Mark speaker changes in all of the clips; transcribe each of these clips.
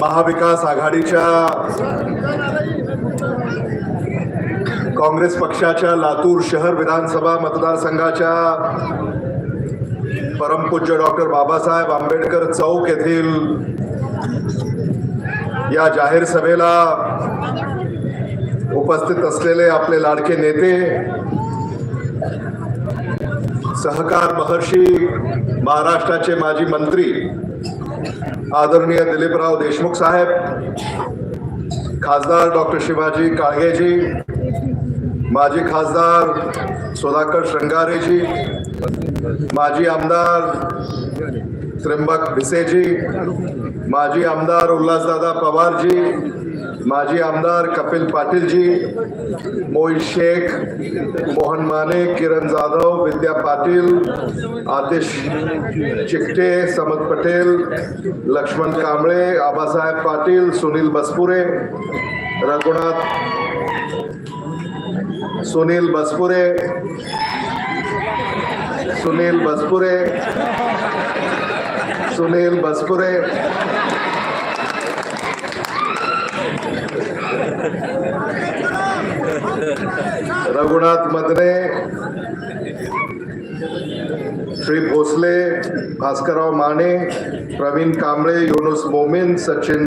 Speaker 1: महाविकास आघाडीच्या काँग्रेस पक्षाच्या लातूर शहर विधानसभा मतदारसंघाच्या परमपूज्य डॉक्टर बाबासाहेब आंबेडकर चौक येथील या जाहीर सभेला उपस्थित असलेले आपले लाडके नेते सहकार महर्षी महाराष्ट्राचे माजी मंत्री आदरणीय दिलीपराव देशमुख साहेब, खासदार डॉक्टर शिवाजी काळगेजी, माजी खासदार सुधाकर श्रंगारेजी माजी आमदार त्र्यंबक भिसेजी, माजी आमदार उल्हासदादा पवारजी माजी आमदार कपिल पाटीलजी, मोहित शेख, मोहन माने, किरण जाधव, विद्या पाटील, आतिश चिकटे समद पटेल, लक्ष्मण कांबळे, आबासाहेब पाटील, सुनील बसपुरे, रघुनाथ, सुनील बसपुरे सुनील बसपुरे सुनील बसपुरे रघुनाथ मदने श्री भोसले भास्करराव माने प्रवीण कांबळे युनुस मोमीन सचिन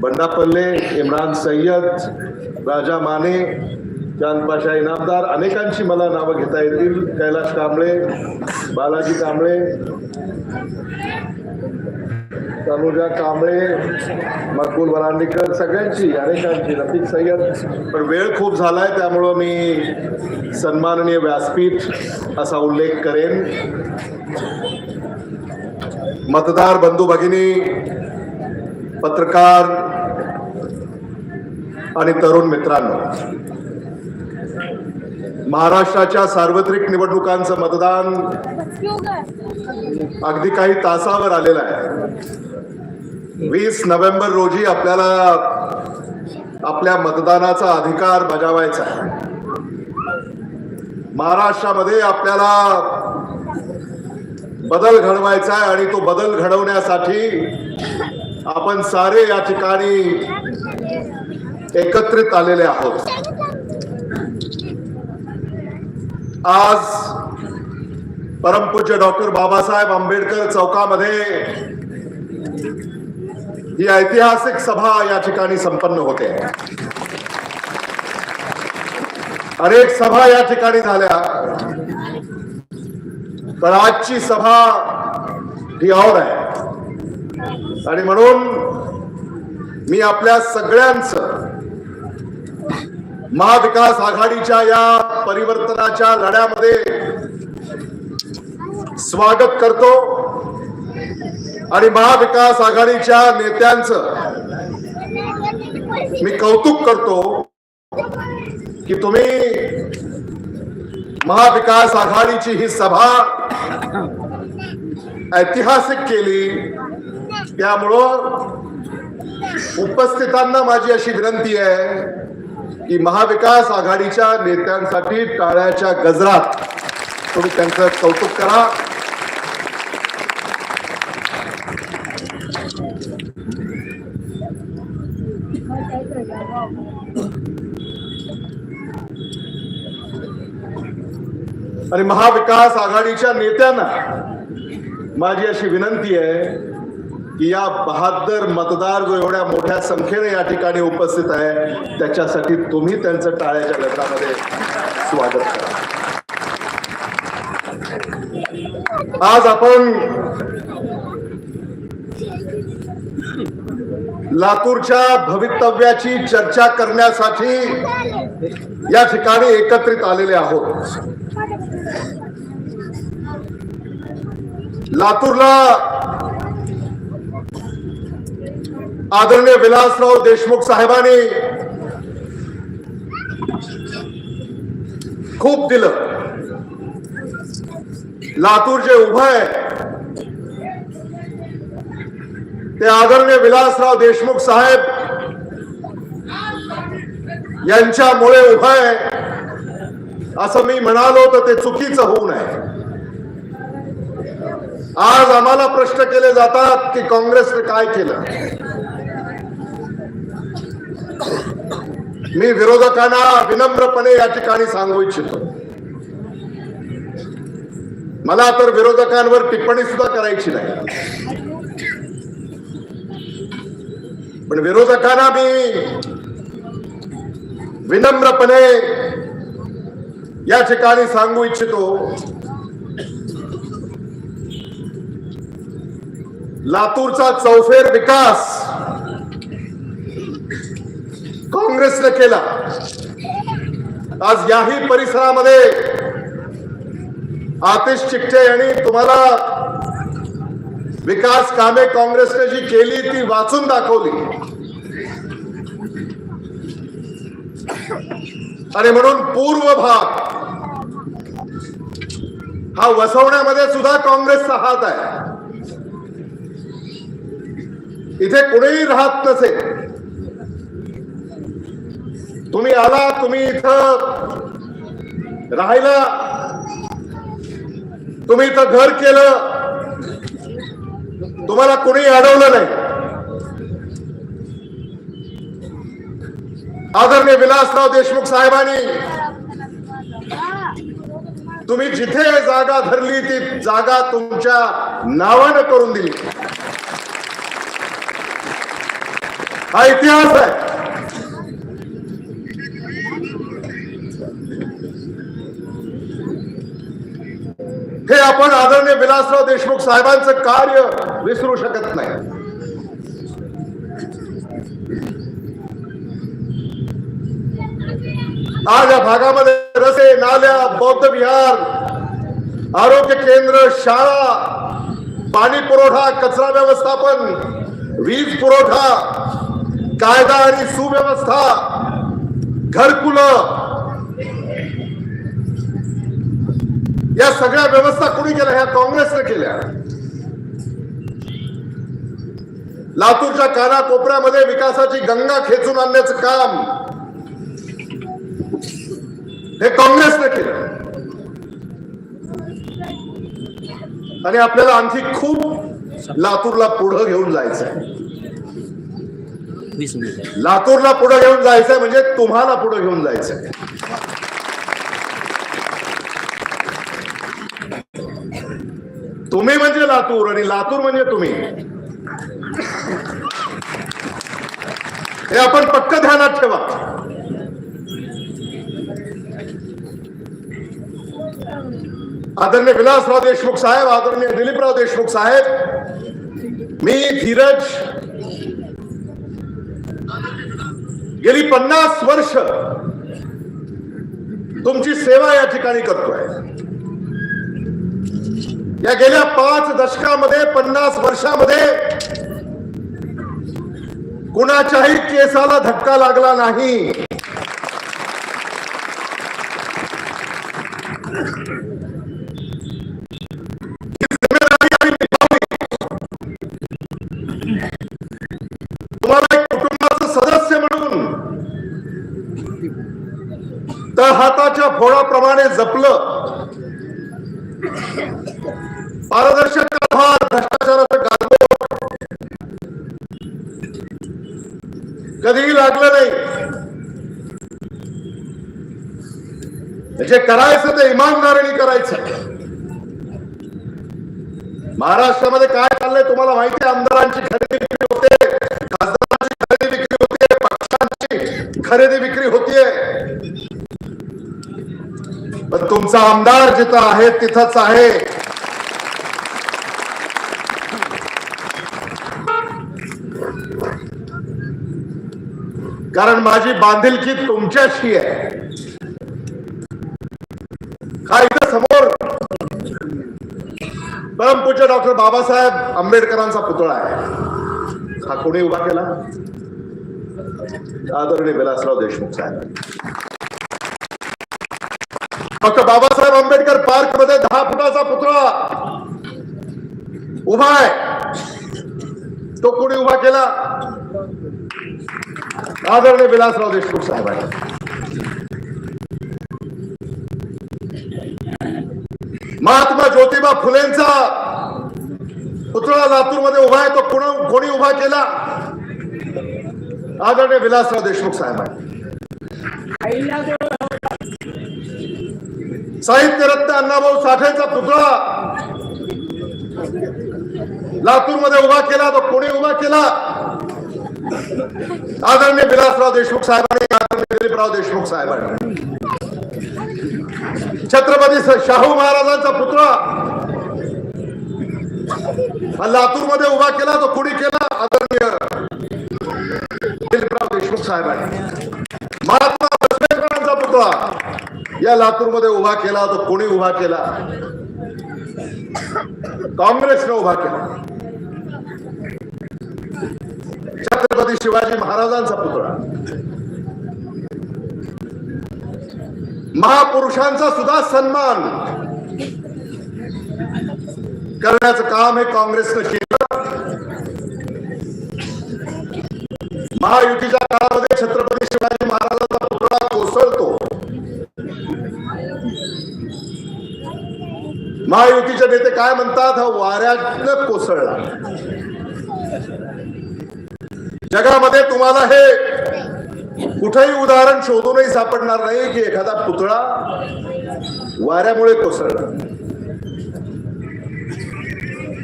Speaker 1: बंडापल्ले इम्रान सय्यद राजा माने चांदपाशा इनामदार अनेकांची मला नावं घेता येतील. कैलाश कांबळे बालाजी कांबळे तनुजा कांबळे मकबूल वरांडीकर सगळ्यांची अनेकांची रफिक सय्यद. पण वेळ खूप झालाय त्यामुळं मी सन्माननीय व्यासपीठ असा उल्लेख करेन. मतदार बंधू भगिनी पत्रकार आणि तरुण मित्रांनो महाराष्ट्राच्या सार्वत्रिक निवडणुकांचं मतदान अगदी काही तासावर आलेलं आहे. वीस नोव्हेंबर रोजी आपल्याला आपल्या मतदानाचा अधिकार बजावायचा आहे. महाराष्ट्रामध्ये आपल्याला बदल घडवायचा आहे आणि तो बदल घडवण्यासाठी आपण सारे या ठिकाणी एकत्रित आलेले आहोत. आज परमपूज्य डॉक्टर बाबासाहेब आंबेडकर चौकामध्ये ही ऐतिहासिक सभा या ठिकाणी संपन्न होते. अनेक सभा या ठिकाणी झाल्या. पण आजची सभा ही और आहे. आणि म्हणून मी आपल्या सगळ्यांचं महाविकास आघाडीच्या या परिवर्तनाच्या लढ्यामध्ये स्वागत करतो. आणि महाविकास आघाडीच्या नेत्यांचं मी कौतुक करतो की तुम्ही महाविकास आघाडीची ही सभा ऐतिहासिक केली. त्यामुळं उपस्थितांना माझी अशी विनंती आहे की महाविकास आघाडीच्या नेत्यांसाठी टाळ्याच्या गजरात तुम्ही त्यांचं कौतुक करा. आणि महाविकास आघाडीच्या नेत्यांना माझी अशी विनंती आहे की या बहादर मतदार जो एवढ्या मोठ्या संख्येने या ठिकाणी उपस्थित आहे त्याच्यासाठी तुम्ही त्यांचं टाळ्याच्या गटामध्ये स्वागत करा. आज आपण लातूरच्या भवितव्याची चर्चा करण्यासाठी या ठिकाणी एकत्रित आलेले आहोत. लातूरला आदरणीय विलासराव देशमुख साहेबांनी खूप दिलं. लातूर जे उभं आहे ते आदरणीय विलासराव देशमुख साहेब यांच्यामुळे उभं आहे असं मी म्हणालो तर ते चुकीचं होऊ नये. आज आम्हाला प्रश्न केले जातात की काँग्रेसने काय केलं? मी विरोधकांना विनम्रपणे या ठिकाणी सांगू इच्छितो. मला तर विरोधकांवर टिप्पणी सुद्धा करायची नाही. पण विरोधकांना मी विनम्रपणे या ठिकाणी सांगू इच्छितो. लातूरचा चौफेर विकास काँग्रेसने केला. आज याही परिसरामध्ये आतिश चिकटे यांनी तुम्हाला विकास कामे काँग्रेसने जी केली ती वाचून दाखवली. आणि म्हणून पूर्व भाग हा वसवण्यामध्ये सुद्धा काँग्रेसचा हात आहे. इथे कुणीही राहत नसेल. तुम्ही आला तुम्ही इथं राहिला. तुम्ही इथं घर केलं. तुम्हाला कुणी अडवलं नाही. आदरणीय विलासराव देशमुख साहेबांनी तुम्ही जिथे जागा धरली ती जागा तुमच्या नावानं करून दिली. हा इतिहास आहे हे आपण आदरणीय विलासराव देशमुख साहेबांचं कार्य विसरू शकत नाही. आज या भागामध्ये रस्ते नाल्या बौद्ध विहार आरोग्य केंद्र शाळा पाणी पुरवठा कचरा व्यवस्थापन वीज पुरवठा कायदा आणि सुव्यवस्था घरकुलं या सगळ्या व्यवस्था कुणी केल्या? ह्या काँग्रेसने केल्या. लातूरच्या कानाकोपऱ्यामध्ये विकासाची गंगा खेचून आणण्याचं काम हे काँग्रेसने केलं. आणि आपल्याला आणखी खूप लातूरला पुढं घेऊन जायचंय. लातूरला पुढे घेऊन जायचंय म्हणजे तुम्हाला पुढे घेऊन जायचंय. तुम्ही म्हणजे लातूर आणि लातूर म्हणजे तुम्ही. हे आपण पक्क ध्यानात ठेवा. आदरणीय विलासराव देशमुख साहेब आदरणीय दिलीपराव देशमुख साहेब मी धीरज गेली पन्नास वर्ष तुमची सेवा या ठिकाणी करतोय. या गेल्या पाच दशकामध्ये पन्नास वर्षामध्ये कुणाच्याही केसाला धक्का लागला नाही. तुम्हाला एक कुटुंबाचं सदस्य म्हणून तर हाताच्या फोडाप्रमाणे जपलं. कधीही लागलं नाही. जे करायचं ते इमानदारीने करायचं. महाराष्ट्रामध्ये काय चाललंय तुम्हाला माहिती आहे? आमदारांची खरेदी विक्री होते खासदारांची खरेदी विक्री होते पक्षांची खरेदी विक्री होतीये. पण तुमचा आमदार जिथं आहे तिथंच आहे. कारण माझी बांधिलकी तुमच्याशी आहे. हा इथं समोर? परमपूज्य डॉक्टर बाबासाहेब आंबेडकरांचा पुतळा आहे. हा कोणी उभा केला? आदरणीय विलासराव देशमुख साहेब. डॉक्टर बाबासाहेब आंबेडकर पार्क मध्ये दहा फुटाचा पुतळा उभा आहे. तो कोणी उभा केला? आदरणीय विलासराव देशमुख साहेब महात्मा ज्योतिबा फुलेंचा पुतळा लातूरमध्ये उभा आहे तो कोण कोणी उभा केला आदरणीय विलासराव देशमुख साहेब आहे साहित्यरत्न अण्णाभाऊ साठेचा पुतळा लातूरमध्ये उभा केला तो कोणी उभा केला आदरणीय विलासराव देशमुख साहेबांनी आदरणीय दिलीपराव देशमुख साहेबांनी छत्रपती शाहू महाराजांचा पुतळा. लातूर लातूरमध्ये उभा केला तो कुणी केला? आदरणीय दिलीपराव देशमुख साहेबांनी महात्मा बसवेश्वरांचा पुतळा. या लातूरमध्ये उभा केला तो कोणी उभा केला? काँग्रेसने उभा केला. छत्रपती शिवाजी महाराजांचा पुतळा. महापुरुषांचा सुद्धा सन्मान करण्याचं काम हे काँग्रेसनं केलं. महायुतीच्या काळामध्ये छत्रपती शिवाजी महाराजांचा पुतळा कोसळतो. महायुतीचे नेते काय म्हणतात? हा वाऱ्यातनं कोसळला. जगामध्ये तुम्हाला हे कुठेही उदाहरण शोधूनही सापडणार नाही की एखादा पुतळा वाऱ्यामुळे कोसळला.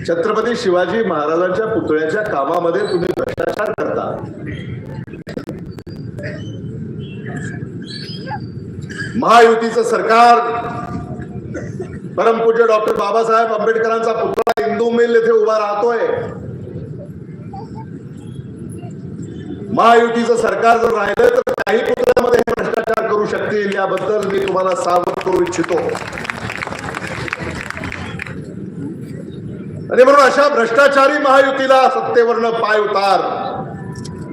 Speaker 1: छत्रपती शिवाजी महाराजांच्या पुतळ्याच्या कामामध्ये तुम्ही भ्रष्टाचार करता. महायुतीचं सरकार परमपूज्य डॉक्टर बाबासाहेब आंबेडकरांचा पुतळा इंदू मिल येथे उभा राहतोय. महायुतीचं सरकार जर राहिलं तर काही पुतळ्यामध्ये भ्रष्टाचार करू शकतील. याबद्दल मी तुम्हाला सावध करू इच्छितो. आणि म्हणून अशा भ्रष्टाचारी महायुतीला सत्तेवरनं पाय उतार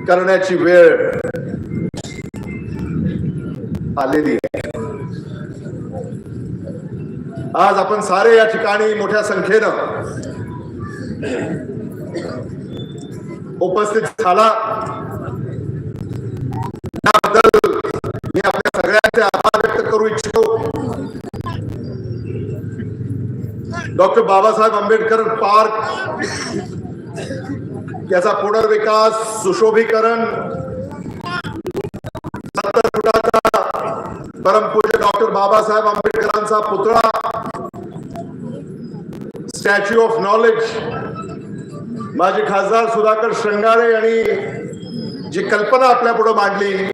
Speaker 1: करण्याची वेळ आलेली आहे. आज आपण सारे या ठिकाणी मोठ्या संख्येनं उपस्थित झाला. डॉक्टर बाबासाहेब आंबेडकर पार्क याचा पुनर्विकास सुशोभीकरण सत्तर फुटाचा परमपूज्य डॉक्टर बाबासाहेब आंबेडकरांचा पुतळा स्टॅच्यू ऑफ नॉलेज माझे खासदार सुधाकर शृंगारे यांनी जी कल्पना आपल्या पुढे मांडली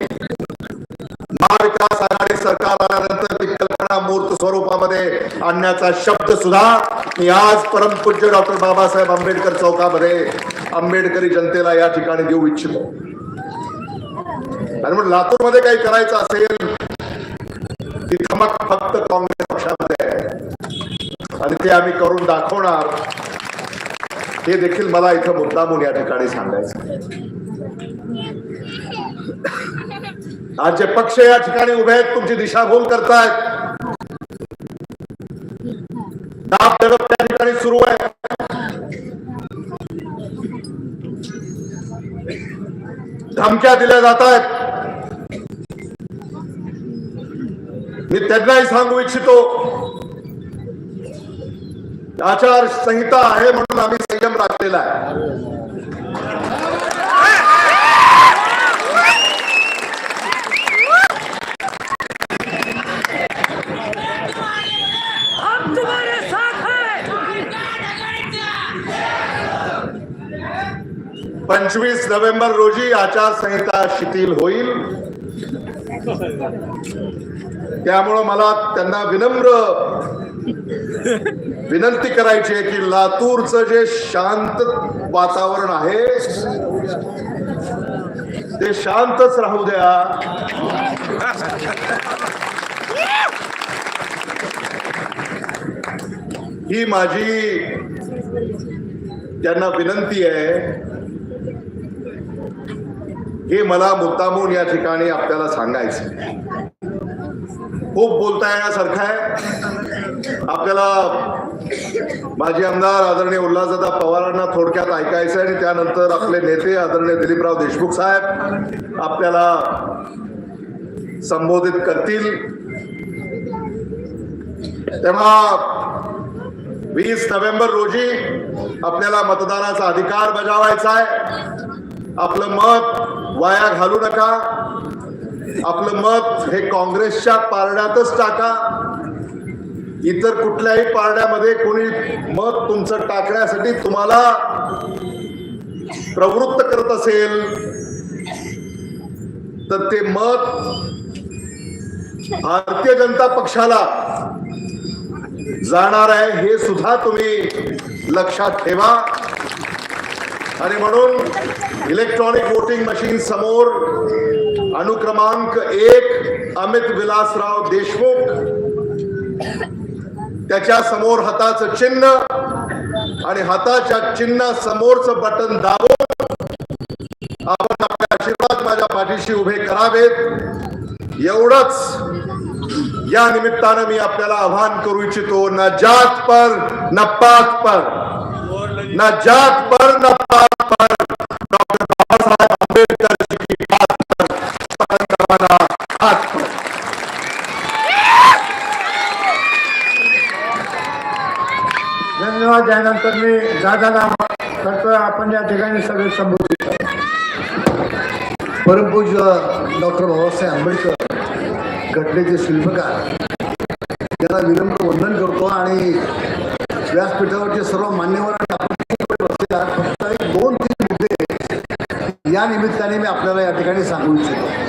Speaker 1: आणण्याचा शब्द सुद्धा मी आज परमपूज्य डॉक्टर बाबासाहेब आंबेडकर चौकामध्ये आंबेडकरी जनतेला या ठिकाणी देऊ इच्छितो. आणि म्हणून लातूरमध्ये काही करायचं असेल ती धमक फक्त काँग्रेस पक्षामध्ये आहे. आणि ते आम्ही करून दाखवणार. हे देखील मला इथं मुद्दामून या ठिकाणी सांगायचं आज जे पक्ष या ठिकाणी उभे आहेत तुमची दिशाभूल करतायत. धमक्या दिल्या जात आहेत. मी त्यांनाही सांगू इच्छितो आचार संहिता आहे म्हणून आम्ही संयम राखलेला आहे. पंचवीस नोव्हेंबर रोजी आचारसंहिता शिथिल होईल. त्यामुळं मला त्यांना विनम्र विनंती करायची आहे की लातूरचं जे शांत वातावरण आहे ते शांतच राहू द्या. ही माझी त्यांना विनंती आहे. हे मला मुद्दामून या ठिकाणी आपल्याला सांगायचं खूप बोलता येण्यासारखं आहे. आपल्याला माजी आमदार आदरणीय उल्हासदादा पवारांना थोडक्यात ऐकायचं आणि त्यानंतर आपले नेते आदरणीय दिलीपराव देशमुख साहेब आपल्याला संबोधित करतील. तेव्हा वीस नोव्हेंबर रोजी आपल्याला मतदानाचा अधिकार बजावायचा आहे. आपलं मत वाया घालू नका. आपलं मत हे काँग्रेसच्या पारड्यातच टाका. इतर कुठल्याही पारड्यामध्ये कोणी मत तुमचं टाकण्यासाठी तुम्हाला प्रवृत्त करत असेल तर ते मत भारतीय जनता पक्षाला जाणार आहे हे सुद्धा तुम्ही लक्षात ठेवा. आणि म्हणून इलेक्ट्रॉनिक वोटिंग मशीन समोर अनुक्रमांक एक अमित विलासराव देशमुख. त्याच्यासमोर हाताचं चिन्ह आणि हाताच्या चिन्ह समोरच बटन दाबून आपण आपले आशीर्वाद माझ्या पाठीशी उभे करावेत. एवढंच. या निमित्तानं मी आपल्याला आवाहन करू इच्छितो न जात पर न पात पर. न जात पर न पतन हात
Speaker 2: धन्यवाद त्यानंतर मी दादाला करतोय. आपण या ठिकाणी सगळे संबोधित
Speaker 3: परमपूज डॉक्टर बाबासाहेब आंबेडकर घटनेचे शिल्पकार. त्याला विनम्र वंदन करतो आणि व्यासपीठावरचे सर्व मान्यवर आणि आपण बसलेले आहात. फक्त एक दोन तीन मुद्दे या निमित्ताने मी आपल्याला या ठिकाणी सांगू इच्छितो.